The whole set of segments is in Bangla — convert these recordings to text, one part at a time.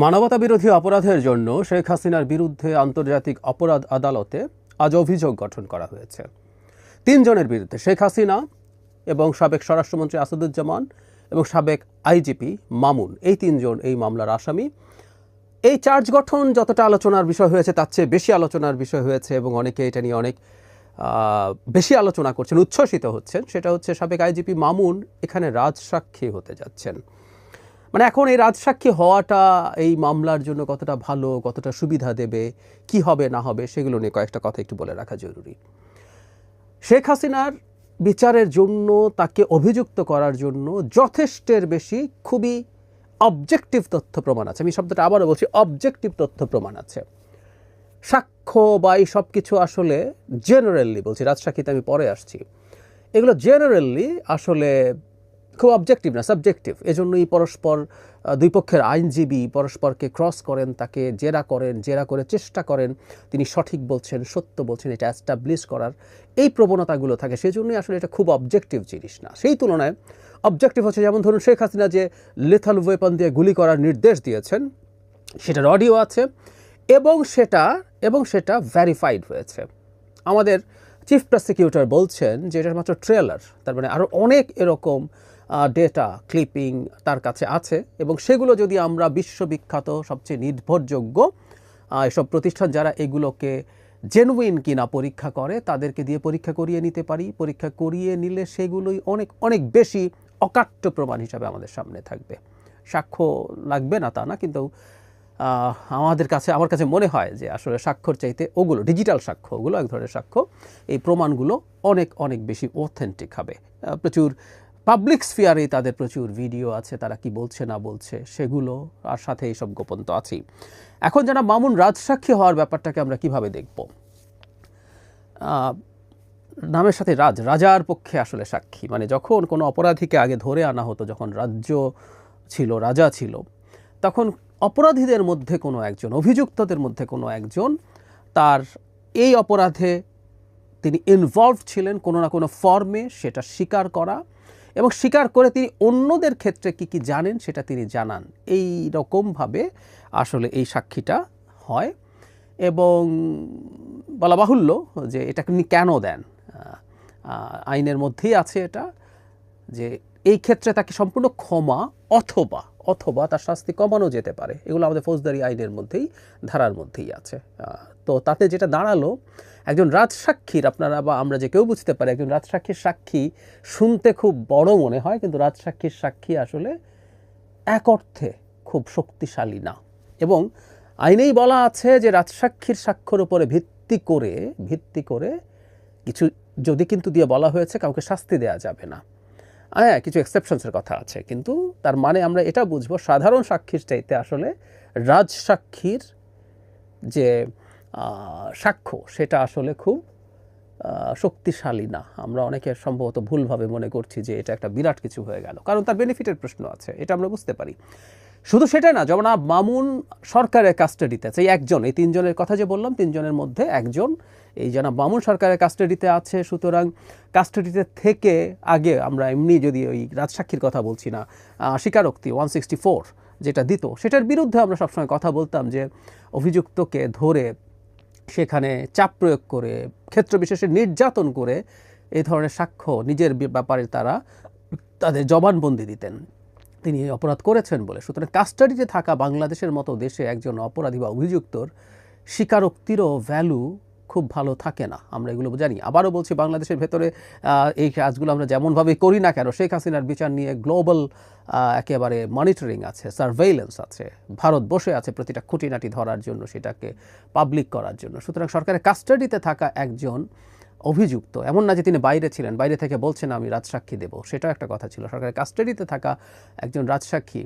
মানবতা বিরোধী অপরাধের জন্য শেখ হাসিনার বিরুদ্ধে আন্তর্জাতিক অপরাধ আদালতে আজ অভিযোগ গঠন করা হয়েছে। তিনজনের বিরুদ্ধে শেখ হাসিনা এবং সাবেক স্বরাষ্ট্রমন্ত্রী আসাদুজ্জামান এবং সাবেক আইজিপি মামুন, এই তিনজন এই মামলার আসামি। এই চার্জ গঠন যতটা আলোচনার বিষয় হয়েছে, তার চেয়ে বেশি আলোচনার বিষয় হয়েছে এবং অনেকে এটা নিয়ে অনেক বেশি আলোচনা করছেন, উচ্ছ্বসিত হচ্ছেন। সেটা হচ্ছে সাবেক আইজিপি মামুন এখানে রাজসাক্ষী হতে যাচ্ছেন। মানে এখন এই রাজসাক্ষী হওয়াটা, এই মামলার জন্য কতটা ভালো, কতটা সুবিধা দেবে, কি হবে, না হবে, সেগুলো নিয়ে কয়েকটা কথা একটু বলে রাখা জরুরি। শেখ হাসিনার বিচারের জন্য, তাকে অভিযুক্ত করার জন্য যথেষ্টের বেশি খুবই অবজেক্টিভ তথ্য প্রমাণ আছে। আমি শব্দটা আবারও বলছি অবজেক্টিভ তথ্য প্রমাণ আছে। সাক্ষ্য বা এই সব কিছু আসলে জেনারেলি বলছি, রাজসাক্ষীতে আমি পরে আসছি। এগুলো জেনারেলি আসলে খুব অবজেক্টিভ না সাবজেক্টিভ এজন্যই পরস্পর দুই পক্ষের আইনজীবী পরস্পরকে ক্রস করেন, তাকে জেরা করেন, জেরা করে চেষ্টা করেন। তিনি সঠিক বলছেন, সত্য বলছেন, এটা অ্যাস্টাবলিশ করার এই প্রবণতাগুলো থাকে। সেজন্যই আসলে এটা খুব অবজেক্টিভ জিনিস না। সেই তুলনায় অবজেক্টিভ হচ্ছে যেমন ধরুন শেখ হাসিনা যে লেথাল ওয়েপন দিয়ে গুলি করার নির্দেশ দিয়েছেন সেটার অডিও আছে এবং সেটা এবং সেটা ভ্যারিফাইড হয়েছে। আমাদের চিফ প্রসিকিউটর বলছেন যে এটার মাত্র ট্রেলার তার মানে আরও অনেক এরকম ডেটা ক্লিপিং তার কাছে আছে এবং সেগুলো যদি আমরা বিশ্ববিখ্যাত, সবচেয়ে নির্ভরযোগ্য এসব প্রতিষ্ঠান যারা এগুলোকে জেনুইন কিনা পরীক্ষা করে, তাদেরকে দিয়ে পরীক্ষা করিয়ে নিতে পারি। পরীক্ষা করিয়ে নিলে সেগুলোই অনেক অনেক বেশি অকাট্য প্রমাণ হিসাবে আমাদের সামনে থাকবে। সাক্ষ্য লাগবে না তা না, কিন্তু আমাদের কাছে, আমার কাছে মনে হয় যে আসলে স্বাক্ষর চাইতে ওগুলো ডিজিটাল সাক্ষ্য, ওগুলো এক ধরনের সাক্ষ্য। এই প্রমাণগুলো অনেক অনেক বেশি অথেন্টিক হবে। প্রচুর পাবলিক স্ফিয়ারে তাদের প্রচুর ভিডিও আছে, তারা কি বলছে না বলছে, সেগুলো আর সাথে এইসব গোপন তো আছেই। এখন যারা মামুন রাজসাক্ষী হওয়ার ব্যাপারটাকে আমরা কীভাবে দেখব? নামের সাথে রাজ, রাজার পক্ষে আসলে সাক্ষী মানে যখন কোনো অপরাধীকে আগে ধরে আনা হতো, যখন রাজ্য ছিল, রাজা ছিল, তখন অপরাধীদের মধ্যে কোনো একজন, অভিযুক্তদের মধ্যে কোনো একজন, তার এই অপরাধে তিনি ইনভলভ ছিলেন কোনো না কোনো ফর্মে সেটা স্বীকার করা এবং স্বীকার করে তিনি অন্যদের ক্ষেত্রে কি কি জানেন সেটা তিনি জানান। এই রকমভাবে আসলে এই সাক্ষীটা হয় এবং বলা বাহুল্য যে এটা তিনি কেন দেন? আইনের মধ্যেই আছে এটা যে এই ক্ষেত্রে তাকে সম্পূর্ণ ক্ষমা অথবা অথবা তার শাস্তি কমানো যেতে পারে। এগুলো আমাদের ফৌজদারি আইনের মধ্যেই, ধারার মধ্যেই আছে। তো তাতে যেটা দাঁড়াল, একজন রাজসাক্ষীর আপনারা বা আমরা যে কেউ বুঝতে পারি, একজন রাজসাক্ষীর সাক্ষী শুনতে খুব বড় মনে হয়, কিন্তু রাজসাক্ষীর সাক্ষী আসলে এক অর্থে খুব শক্তিশালী না। এবং আইনেই বলা আছে যে রাজসাক্ষীর সাক্ষ্যর উপরে ভিত্তি করে ভিত্তি করে কিছু যদি কিন্তু দিয়ে বলা হয়েছে, কাউকে শাস্তি দেওয়া যাবে না। হ্যাঁ কিছু এক্সেপশনসের কথা আছে, কিন্তু তার মানে আমরা এটা বুঝব, সাধারণ সাক্ষীর চাইতে আসলে রাজসাক্ষীর যে সাক্ষ্য, সেটা আসলে খুব শক্তিশালী না। আমরা অনেকে সম্ভবত ভুলভাবে মনে করছি যে এটা একটা বিরাট কিছু হয়ে গেল, কারণ তার বেনিফিটের প্রশ্ন আছে, এটা আমরা বুঝতে পারি। শুধু সেটাই না, যেমন মামুন সরকারের কাস্টাডিতে আছে একজন, এই তিনজনের কথা যে বললাম, তিনজনের মধ্যে একজন এই জনাব বামন সরকারের কাস্টাডিতে আছে, সুতরাং কাস্টাডিতে থেকে আগে আমরা এমনি যদি ওই রাজসাক্ষীর কথা বলছি না স্বীকারোক্তি ওয়ান সিক্সটি ফোর যেটা দিত, সেটার বিরুদ্ধে আমরা সবসময় কথা বলতাম যে অভিযুক্তকে ধরে সেখানে চাপ প্রয়োগ করে, ক্ষেত্র বিশেষে নির্যাতন করে এই ধরনের সাক্ষ্য নিজের ব্যাপারে তারা তাদের জবানবন্দি দিতেন। তিনি অপরাধ করেছেন বলে। সুতরাং কাস্টাডিতে থাকা বাংলাদেশের মতো দেশে একজন অপরাধী বা অভিযুক্তর স্বীকারোক্তিরও ভ্যালু খুব ভালো থাকে না, আমরা এগুলো জানি। আবারও বলছি, বাংলাদেশের ভেতরে এই কাজগুলো আমরা যেমনভাবে করি না কেন, শেখ হাসিনার বিচার নিয়ে গ্লোবাল একেবারে মনিটরিং আছে সার্ভেইলেন্স আছে, ভারত বসে আছে প্রতিটা খুঁটিনাটি ধরার জন্য, সেটাকে পাবলিক করার জন্য। সুতরাং সরকারের কাস্টাডিতে থাকা একজন অভিযুক্ত, এমন না যে তিনি বাইরে ছিলেন, বাইরে থেকে বলছেন, আমি রাজসাক্ষী দেব। সেটাও একটা কথা ছিল। সরকারের কাস্টাডিতে থাকা একজন রাজসাক্ষী,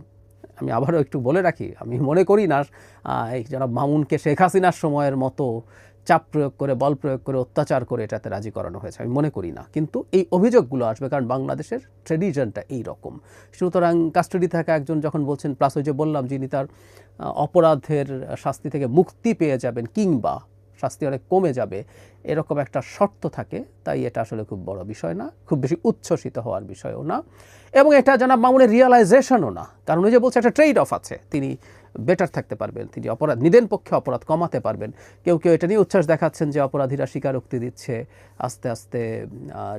আমি আবারও একটু বলে রাখি, আমি মনে করি না এই জনাব মামুনকে শেখ হাসিনার সময়ের মতো চাপ প্রয়োগ করে, বল প্রয়োগ করে, অত্যাচার করে এটাতে রাজি করানো হয়েছে। আমি মনে করি না। কিন্তু এই অভিযোগগুলো আসবে কারণ বাংলাদেশের ট্রেডিশনটা এই রকম সুতরাং কাস্টাডি থাকা একজন যখন বলছেন প্লাস ওই যে বললাম যিনি তার অপরাধের শাস্তি থেকে মুক্তি পেয়ে যাবেন কিংবা শাস্তি অনেক কমে যাবে এরকম একটা শর্ত থাকে, তাই এটা আসলে খুব বড় বিষয় না, খুব বেশি উচ্ছ্বসিত হওয়ার বিষয়ও না। এবং এটা জানা মামুনের রিয়েলাইজেশনও না, কারণ ওই যে বলছে একটা ট্রেড অফ আছে, তিনি বেটার থাকতে পারবেন, তিনি অপরাধ, নিদেন পক্ষে অপরাধ কমাতে পারবেন। কেউ কেউ এটা নিয়ে উচ্ছ্বাস দেখাচ্ছেন যে অপরাধীরা স্বীকারোক্তি দিচ্ছে, আস্তে আস্তে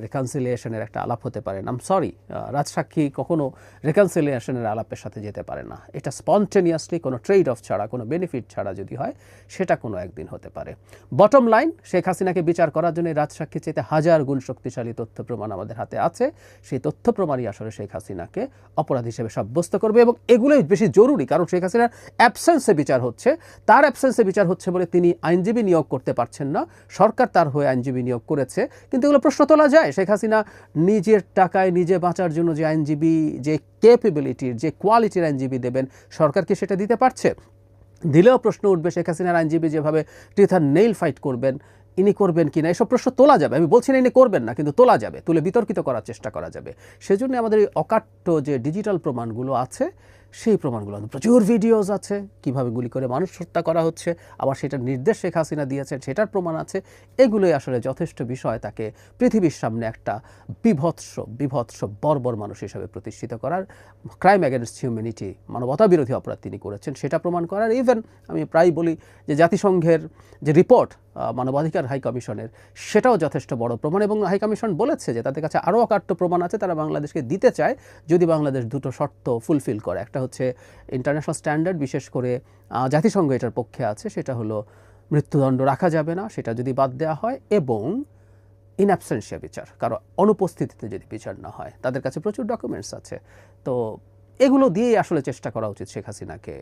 রেকনসিলিয়েশনের একটা আলাপ হতে পারে আম সরি রাজসাক্ষী কখনো রেকনসিলিয়েশনের আলাপের সাথে যেতে পারে না। এটা স্পন্টেনিয়াসলি কোনো ট্রেড অফ ছাড়া, কোনো বেনিফিট ছাড়া যদি হয়, সেটা কোনো একদিন হতে পারে। বটম লাইন শেখ হাসিনাকে বিচার করার জন্য রাজসাক্ষী চেতে হাজার গুণ শক্তিশালী তথ্য প্রমাণ আমাদের হাতে আছে। সেই তথ্য প্রমাণই আসলে শেখ হাসিনাকে অপরাধ হিসেবে সাব্যস্ত করবে এবং এগুলোই বেশি জরুরি, কারণ শেখ হাসিনার অ্যাবসেন্সে বিচার হচ্ছে। তার অ্যাবসেন্সে বিচার হচ্ছে বলে তিনি আইনজীবী নিয়োগ করতে পারছেন না। সরকার তার হয়ে আইনজীবী নিয়োগ করেছে। কিন্তু এগুলো প্রশ্ন তোলা যায়। শেখ হাসিনা নিজের টাকায় নিজে বাঁচার জন্য যে আইনজীবী, যে ক্যাপেবিলিটির যে কোয়ালিটির আইনজীবী দেবেন, সরকার কি সেটা দিতে পারছে? দিলেও প্রশ্ন উঠবে শেখ হাসিনার আইনজীবী যেভাবে টিথার নেইল ফাইট করবেন ইনি করবেন কি না, এসব প্রশ্ন তোলা যাবে। আমি বলছি না ইনি করবেন না, কিন্তু তোলা যাবে, তুলে বিতর্কিত করার চেষ্টা করা যাবে। সেজন্য আমাদের এই অকাট্য যে ডিজিটাল প্রমাণগুলো আছে, সেই প্রমাণগুলো প্রচুর ভিডিওজ আছে, কীভাবে গুলি করে মানুষ হত্যা করা হচ্ছে, আবার সেটার নির্দেশ শেখ হাসিনা দিয়েছেন, সেটার প্রমাণ আছে। এগুলোই আসলে যথেষ্ট বিষয় তাকে পৃথিবীর সামনে একটা বিভৎস বিভৎস, বর্বর মানুষ হিসাবে প্রতিষ্ঠিত করার ক্রাইম অ্যাগেনস্ট হিউম্যানিটি মানবতা বিরোধী অপরাধ তিনি করেছেন, সেটা প্রমাণ করার। ইভেন আমি প্রায় বলি যে জাতিসংঘের যে রিপোর্ট মানবাধিকার হাই কমিশনের। সেটাও যথেষ্ট বড় প্রমাণ এবং হাই কমিশন বলেছে যে তাদের কাছে আরও অকাট্য প্রমাণ আছে, তারা বাংলাদেশকে দিতে চায় যদি বাংলাদেশ দুটো শর্ত ফুলফিল করে। একটা হচ্ছে ইন্টারন্যাশনাল স্ট্যান্ডার্ড বিশেষ করে জাতিসংঘ এটার পক্ষে আছে, সেটা হলো মৃত্যুদণ্ড রাখা যাবে না, সেটা যদি বাদ দেওয়া হয় এবং ইন অ্যাবসেন্সিয়া বিচার, কারও অনুপস্থিতিতে যদি বিচার না হয়। তাদের কাছে প্রচুর ডকুমেন্টস আছে। তো এগুলো দিয়েই আসলে চেষ্টা করা উচিত শেখ হাসিনাকে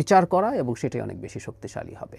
বিচার করা এবং সেটাই অনেক বেশি শক্তিশালী হবে।